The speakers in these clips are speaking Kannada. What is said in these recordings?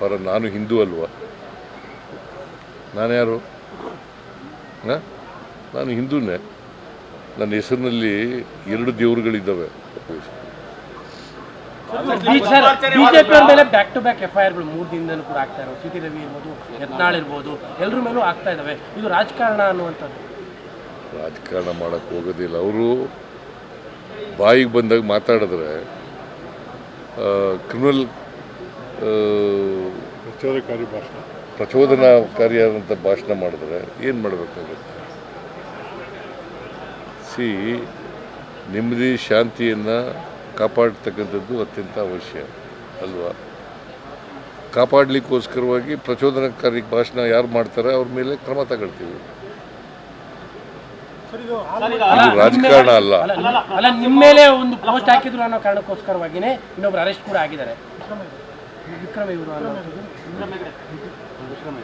ಪರ ನಾನು ಹಿಂದೂ ಅಲ್ವಾ? ನಾನು ಯಾರು? ಹಾಂ? ನಾನು ಹಿಂದೂನೇ. ನನ್ನ ಹೆಸರಿನಲ್ಲಿ ಎರಡು ದೇವರುಗಳಿದ್ದಾವೆ. ಬಿಜೆಪಿ ಮೇಲೆ back to back F I ಆರ್ಗಳು ಮೂರು ದಿನದಲ್ಲೂ ಕೂಡ ಆಗ್ತಾ ಇರೋ ಸಿ ಟಿ ರವಿ ಇರ್ಬೋದು ಯತ್ನಾಳ್ ಇರ್ಬೋದು ಎಲ್ಲರ ಮೇಲೂ ಆಗ್ತಾ ಇದಾವೆ. ಇದು ರಾಜಕಾರಣ ಅನ್ನುವಂಥದ್ದು. ರಾಜಕಾರಣ ಮಾಡೋಕ್ಕೆ ಹೋಗೋದಿಲ್ಲ ಅವರು ಬಾಯಿಗೆ ಬಂದಾಗ ಮಾತಾಡಿದ್ರೆ ಕ್ರಿಮಿನಲ್ ಪ್ರಚೋದಕಾರಿ ಭಾಷಣ. ಪ್ರಚೋದನಾಕಾರಿಯಾದಂಥ ಭಾಷಣ ಮಾಡಿದ್ರೆ ಏನು ಮಾಡಬೇಕಾಗುತ್ತೆ? ಸಿ ನೆಮ್ಮದಿ ಶಾಂತಿಯನ್ನು ಕಾಪಾಡ್ತಕ್ಕಂಥದ್ದು ಅತ್ಯಂತ ಅವಶ್ಯ ಅಲ್ವಾ? ಕಾಪಾಡಲಿಕ್ಕೋಸ್ಕರವಾಗಿ ಪ್ರಚೋದನಕಾರಿ ಭಾಷಣ ಯಾರು ಮಾಡ್ತಾರೆ? ಅವ್ರ ಮೇಲೆ ಕ್ರಮ ತಗೊಳ್ತೀವಿ. ಇದು ರಾಜಕಾರಣ ಅಲ್ಲ. ಅಲ್ಲ ನಿಮ್ಮ- ಅಲ್ಲ ನಿಮ್ಮ ಮೇಲೆ ಒಂದು ಪೋಸ್ಟ್ ಹಾಕಿದ್ರು ಅನ್ನೋ ಕಾರಣಕ್ಕೋಸ್ಕರವಾಗಿನೇ ಇನ್ನೊಬ್ರು ಅರೆಸ್ಟ್ ಕೂಡ ಆಗಿದ್ದಾರೆ. ವಿಕ್ರಮ್ ಇವರು ಅನ್ನೋದು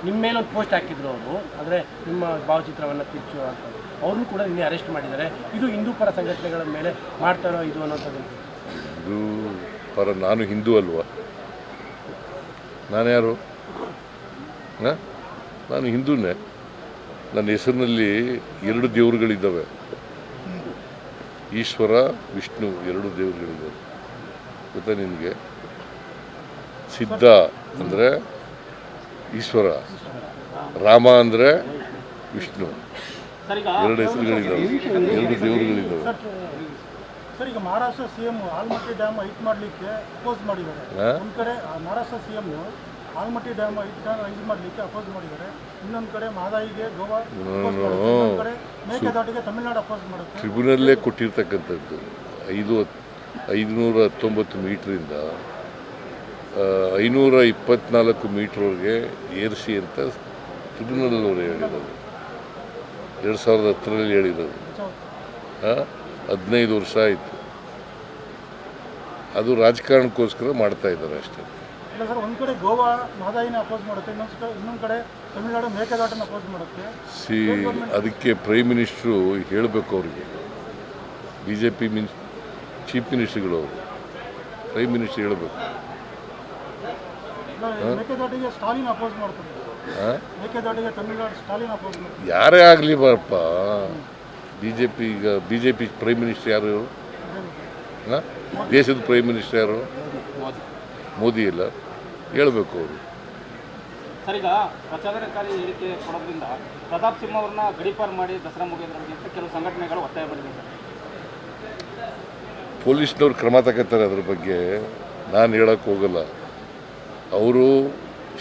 ನಿಮ್ಮ ಮೇಲೆ ಒಂದು ಪೋಸ್ಟ್ ಹಾಕಿದ್ರು ಅವರು. ಅಂದರೆ ನಿಮ್ಮ ಭಾವಚಿತ್ರವನ್ನು ತಿಚ್ಚು ಅಂತ. ಅವ್ರನ್ನೂ ಕೂಡ ನಿನ್ನೆ ಅರೆಸ್ಟ್ ಮಾಡಿದ್ದಾರೆ. ಇದು ಹಿಂದೂ ಪರ ಸಂಘಟನೆಗಳ ಮೇಲೆ ಮಾಡ್ತಾರೋ ಇದು ಅನ್ನೋಂಥದ್ದು. ಹಿಂದೂ ಪರ ನಾನು ಹಿಂದೂ ಅಲ್ವಾ? ನಾನು ಯಾರು? ಹಾಂ? ನಾನು ಹಿಂದೂನೇ. ನನ್ನ ಹೆಸರಿನಲ್ಲಿ ಎರಡು ದೇವರುಗಳಿದ್ದಾವೆ. ಈಶ್ವರ ವಿಷ್ಣು ಎರಡು ದೇವರುಗಳಿದ್ದಾವೆ. ಗೊತ್ತಾ ನಿನಗೆ? ಸಿದ್ಧ ಅಂದರೆ ಈಶ್ವರ ರಾಮ ಅಂದರೆ ವಿಷ್ಣು. ಎರಡು ಹೆಸರುಗಳಿದ್ದಾವೆ. ಎರಡು ದೇವರುಗಳಿದ್ದಾವೆ. ಸರ್ ಈಗ Maharashtra C M Almatti dam height ಮಾಡಲಿಕ್ಕೆ ಅಪೋಸ್ ಮಾಡಿದ್ದಾರೆ? ಒಂದು ಕಡೆ Maharashtra C M Almatti dam height ಇದು ಮಾಡಲಿಕ್ಕೆ ಅಪೋಸ್ ಮಾಡಿದ್ದಾರೆ. ಇನ್ನೊಂದು ಕಡೆ ಮಾದಾಯಿಗೆ ಗೋವಾ ಕಡೆ ಮೇಕೆದಾಟಿಗೆ ತಮಿಳುನಾಡು ಅಪೋಸ್ ಮಾಡುತ್ತೆ ಟ್ರಿಬ್ಯುನಲ್ಲೇ ಕೊಟ್ಟಿರ್ತಕ್ಕಂಥದ್ದು. ಐದು ಐದುನೂರ ಹತ್ತೊಂಬತ್ತು ಮೀಟ್ರಿಂದ ಐನೂರ ಇಪ್ಪತ್ನಾಲ್ಕು ಮೀಟ್ರ್ವರೆಗೆ ಏರಿಸಿ ಅಂತ ತಿರುನಲ್ಲವರು ಅವರು ಹೇಳಿರೋದು. ಎರಡು ಸಾವಿರದ ಹತ್ತರಲ್ಲಿ ಹೇಳಿರೋದು. ಹದಿನೈದು ವರ್ಷ ಆಯಿತು. ಅದು ರಾಜಕಾರಣಕ್ಕೋಸ್ಕರ ಮಾಡ್ತಾ ಇದ್ದಾರೆ ಅಷ್ಟೇ. ಸಿ ಅದಕ್ಕೆ ಪ್ರೈಮ್ ಮಿನಿಸ್ಟ್ರು ಹೇಳಬೇಕು ಅವರಿಗೆ. ಬಿ ಜೆ ಪಿ ಮಿನ್ ಚೀಫ್ ಮಿನಿಸ್ಟ್ರುಗಳು ಅವರು. ಪ್ರೈಮ್ ಮಿನಿಸ್ಟ್ರ್ ಹೇಳಬೇಕು. ಮೇಕೆದಾಟಿಗೆ ಸ್ಟಾಲಿನ್ ಅಪೋಸ್ ಮಾಡ್ತಾರೆ. ಹಾಂ? ಮೇಕೆದಾಟಿಗೆ ತಮಿಳುನಾಡು ಸ್ಟಾಲಿನ್ ಅಪೋಸ್ ಮಾಡ್ತಾರೆ. ಯಾರೇ ಆಗಲಿ ಬರಪ್ಪ. ಬಿ ಜೆ ಪಿ ಈಗ B J P prime minister ಯಾರು ಇವರು? ಹಾಂ? ದೇಶದ ಪ್ರೈಮ್ ಮಿನಿಸ್ಟರ್ ಯಾರು? ಮೋದಿ ಇಲ್ಲ. ಹೇಳಬೇಕು ಅವರು. ಸರ್ ಈಗ ಪ್ರಚೋದನಕಾರಿ ಹೇಳಿಕೆ ಕೊಡೋದ್ರಿಂದ ಪ್ರತಾಪ್ ಸಿಂಹ ಅವ್ರನ್ನ ಗಡೀಪಾರು ಮಾಡಿ ದಸರಾ ಮುಗಿಯೋದ್ರಿಗೆ ಅಂತ ಕೆಲವು ಸಂಘಟನೆಗಳು ಒತ್ತಾಯ ಮಾಡಿದೆ ಸರ್ ಪೊಲೀಸ್ನವ್ರು ಕ್ರಮ ತಗೋತಾರೆ ಅದ್ರ ಬಗ್ಗೆ. ನಾನು ಹೇಳಕ್ಕೆ ಹೋಗಲ್ಲ. ಅವರು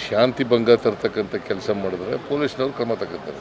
ಶಾಂತಿ ಭಂಗ ತರ್ತಕ್ಕಂಥ ಕೆಲಸ ಮಾಡಿದ್ರೆ ಪೊಲೀಸ್ನವ್ರು ಕ್ರಮ ತಗೋತಾರೆ.